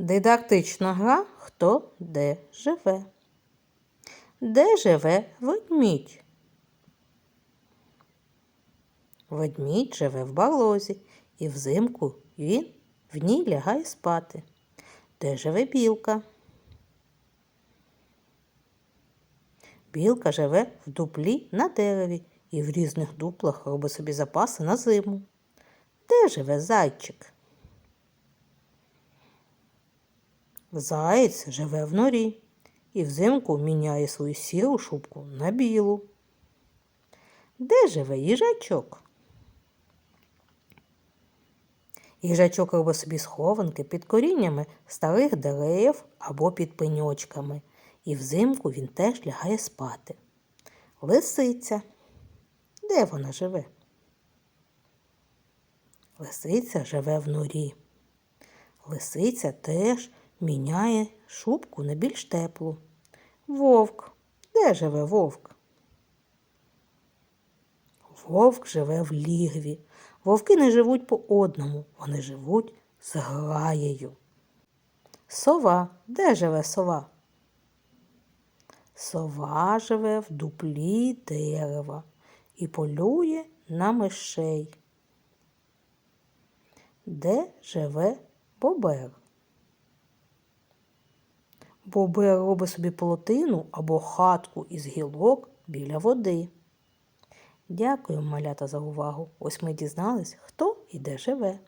Дидактична гра Хто де живе. Де живе ведмідь? Ведмідь живе в барлозі, і взимку він в ній лягає спати. Де живе білка? Білка живе в дуплі на дереві і в різних дуплах робить собі запаси на зиму. Де живе зайчик? Заєць живе в норі і взимку міняє свою сіру шубку на білу. Де живе їжачок? Їжачок робить собі схованки під коріннями старих дерев або під пеньочками, і взимку він теж лягає спати. Лисиця. Де вона живе? Лисиця живе в норі. Лисиця теж міняє шубку на більш теплу. Вовк. Де живе вовк? Вовк живе в лігві. Вовки не живуть по одному, вони живуть з граєю. Сова. Де живе сова? Сова живе в дуплі дерева і полює на мишей. Де живе бобер? Бобер робить собі полотину або хатку із гілок біля води. Дякую, малята, за увагу. Ось ми дізнались, хто і де живе.